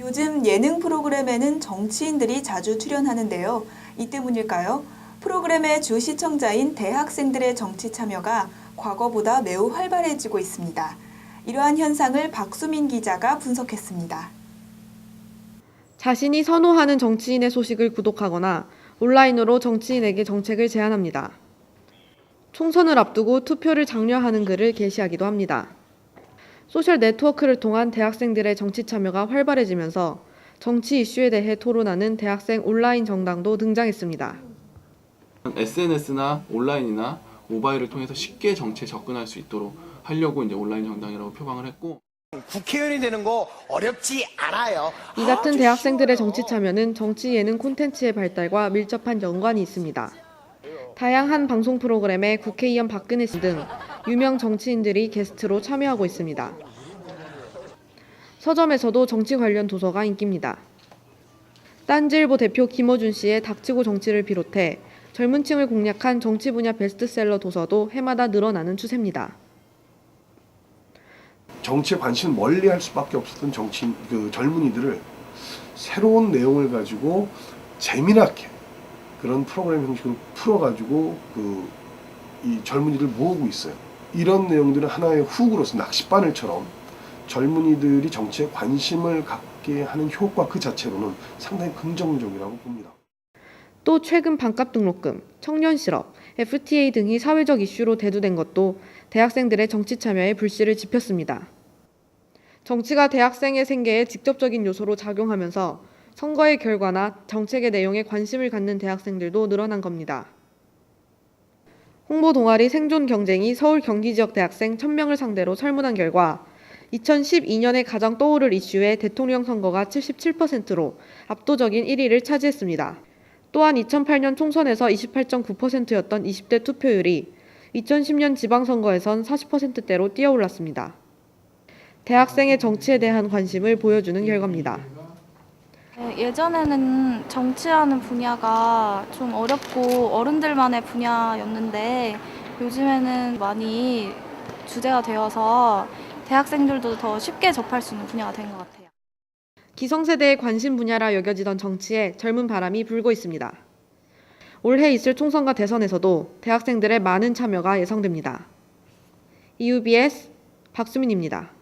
요즘 예능 프로그램에는 정치인들이 자주 출연하는데요. 이 때문일까요? 프로그램의 주 시청자인 대학생들의 정치 참여가 과거보다 매우 활발해지고 있습니다. 이러한 현상을 박수민 기자가 분석했습니다. 자신이 선호하는 정치인의 소식을 구독하거나 온라인으로 정치인에게 정책을 제안합니다. 총선을 앞두고 투표를 장려하는 글을 게시하기도 합니다. 소셜 네트워크를 통한 대학생들의 정치 참여가 활발해지면서 정치 이슈에 대해 토론하는 대학생 온라인 정당도 등장했습니다. SNS나 온라인이나 모바일을 통해서 쉽게 정치에 접근할 수 있도록 하려고 이제 온라인 정당이라고 표방을 했고 국회의원이 되는 거 어렵지 않아요. 이 같은 대학생들의 쉬워요. 정치 참여는 정치 예능 콘텐츠의 발달과 밀접한 연관이 있습니다. 다양한 방송 프로그램에 국회의원 박근혜 씨 등 유명 정치인들이 게스트로 참여하고 있습니다. 서점에서도 정치 관련 도서가 인기입니다. 딴지일보 대표 김어준 씨의 닥치고 정치를 비롯해 젊은 층을 공략한 정치 분야 베스트셀러 도서도 해마다 늘어나는 추세입니다. 정치에 관심을 멀리 할 수밖에 없었던 정치인 그 젊은이들을 새로운 내용을 가지고 재미나게 그런 프로그램 형식으로 풀어가지고 그 이 젊은이들 모으고 있어요. 이런 내용들은 하나의 훅으로서 낚싯바늘처럼 젊은이들이 정치에 관심을 갖게 하는 효과 그 자체로는 상당히 긍정적이라고 봅니다. 또 최근 반값 등록금, 청년 실업, FTA 등이 사회적 이슈로 대두된 것도 대학생들의 정치 참여에 불씨를 지폈습니다. 정치가 대학생의 생계에 직접적인 요소로 작용하면서 선거의 결과나 정책의 내용에 관심을 갖는 대학생들도 늘어난 겁니다. 홍보 동아리 생존 경쟁이 서울 경기 지역 대학생 1000명을 상대로 설문한 결과 2012년에 가장 떠오를 이슈의 대통령 선거가 77%로 압도적인 1위를 차지했습니다. 또한 2008년 총선에서 28.9%였던 20대 투표율이 2010년 지방선거에선 40%대로 뛰어올랐습니다. 대학생의 정치에 대한 관심을 보여주는 결과입니다. 네, 예전에는 정치하는 분야가 좀 어렵고 어른들만의 분야였는데 요즘에는 많이 주제가 되어서 대학생들도 더 쉽게 접할 수 있는 분야가 된 것 같아요. 기성세대의 관심 분야라 여겨지던 정치에 젊은 바람이 불고 있습니다. 올해 있을 총선과 대선에서도 대학생들의 많은 참여가 예상됩니다. EUBS 박수민입니다.